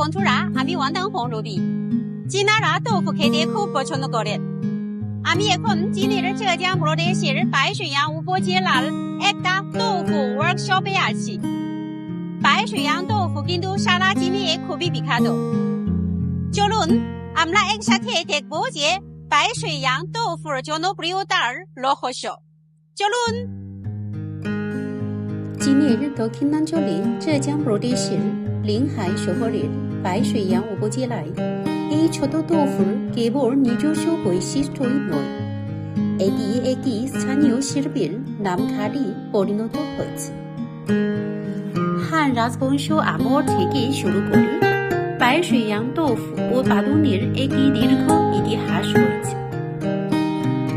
বন্ধুরা আমি ওয়ান্দাং হং রবি চীনারা তোফু খেতে খুব পছন্দ করেন আমি এখন চীনের জেজিয়াং প্রদেশের বাইশুয়াং উপজেলার একটা তোফু ওয়ার্কশপে আছি বাইশুয়াং তোফু কিন্তু সারা চীনে খুবই বিখ্যাত চলুন আমরা একসাথে দেখবো যে বাইশুয়াং তোফুর জনপ্রিয়তার রহস্য চলুন চীনের দক্ষিণাঞ্চলে জেজিয়াং প্রদেশের লিংহাই শহরের বাইশুইয়াং উপজেলায় এই ছোট তোফুর কেবল নিজস্ব বৈশিষ্ট্যই নয়। এটি একটি স্থানীয় শিল্পের নামঘাটি পরিণত হয়েছে। হান রাজবংশ আমল থেকে শুরু করে বাইশুইয়াং তোফু উৎপাদনের একটি দীর্ঘ ইতিহাস রয়েছে।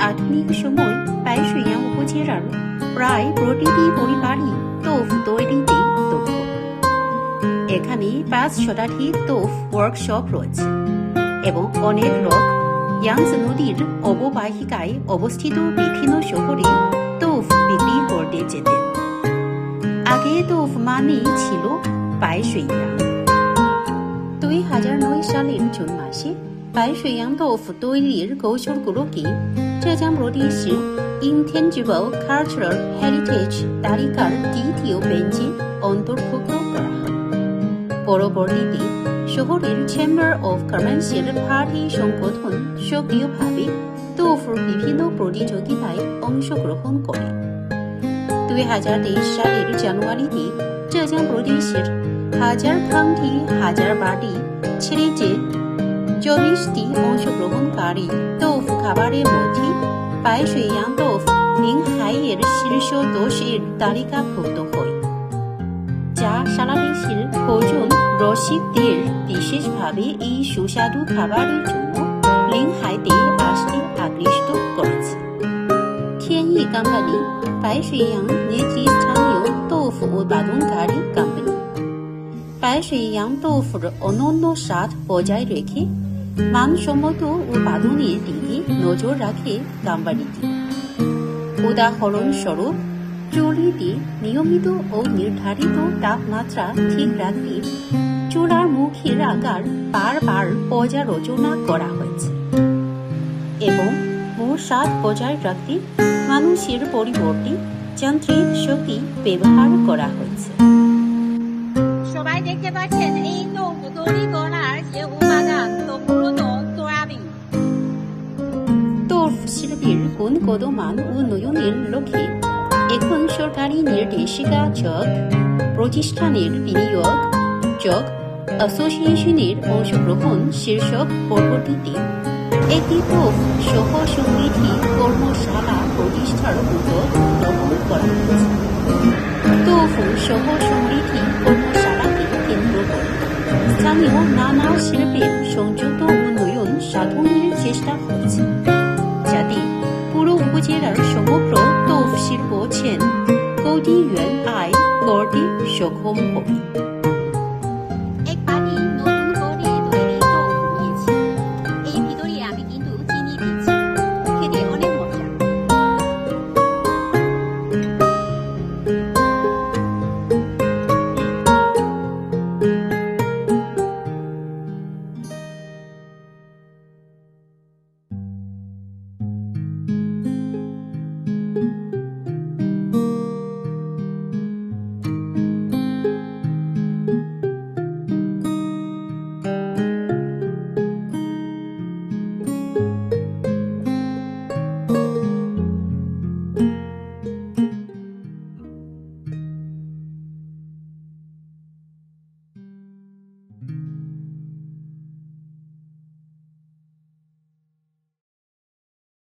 আধুনিক সময় বাইশুইয়াং উপজেলার প্রায় প্রতিটি পরিবারই তোফ তৈরিতে এখানে পাঁচ শতাধিক তোফ ওয়ার্কশপ রয়েছে এবং অনেক লোক ইয়াংস নদীর অববাহিকায় অবস্থিত বিভিন্ন শহরে তোফ বিক্রি করতে যেতেন। আগে তোফ মানে ছিল বাইশুইয়াং দুই হাজার নয় সালের জুন মাসে বাইশুইয়াং তোফ তৈরির কৌশলগুলোকে জেজাং প্রদেশের ইনটেনজিবল কালচারাল হেরিটেজ তালিকার দ্বিতীয় বেঞ্চে অন্তর্ভুক্ত করা পরবর্তীতে শহরের চেম্বার অফ কমার্সের পার্টি সংগঠন সক্রিয়ভাবে তোফুর বিভিন্ন প্রতিযোগিতায় অংশগ্রহণ করে। দুই হাজার তেইশ সালের জানুয়ারিতে জেজাং প্রদেশের হাজার খাংটি হাজার বাড়ি সিরিজে চল্লিশটি অংশগ্রহণকারী তোফ খাবারের মধ্যে বাইশুইয়াং তোফ লিংহাইয়ের শীর্ষ দোষের তালিকাভুক্ত হয়। যা সারা ভোজন রসিকদের বিশেষভাবে এই সুস্বাদু খাবারের জন্য লিংহাইতে আসতে আকৃষ্ট করেছে। 天意 কোম্পানি বাইশুইয়াং একটি স্থানীয় তোফ উৎপাদনকারী কোম্পানি। বাইশুইয়াং তোফুর অনন্য স্বাদ বজায় রেখে মানসম্মত উৎপাদনের দিকে নজর রাখে কোম্পানিটি। উদাহরণস্বরূপ চুরিতে নিয়মিত ও নির্ধারিত তাপমাত্রা ঠিক রাখতে চুলার মুখের আকার বারবার পর্যালোচনা করা হয়েছে এবং মূল স্বাদ বজায় রাখতে মানুষের পরিবর্তে যান্ত্রিক শক্তি ব্যবহার করা হয়েছে। সবাই দেখতে পাচ্ছেন এই তৈরি করার যে উপাদান তোফুর সোয়াবিন তোফ শিল্পের গুণগত মান উন্নয়নের লক্ষ্যে এখন সরকারি নির্দেশিকা যোগ প্রতিষ্ঠানের বিনিয়োগ যোগ অ্যাসোসিয়েশনের অংশগ্রহণ শীর্ষক পরবর্তীতে। একটি তোফ সহ সমৃদ্ধি কর্মশালা প্রতিষ্ঠার উদ্যোগ গ্রহণ করা হয়েছে। তোফ সহ সমৃদ্ধি কর্মশালাকে কেন্দ্র করে স্থানীয় নানা শিল্পের সংযুক্ত উন্নয়ন সাধনের চেষ্টা হয়েছে, যাতে পুরো উপজেলার সমগ্র qiangodi 合并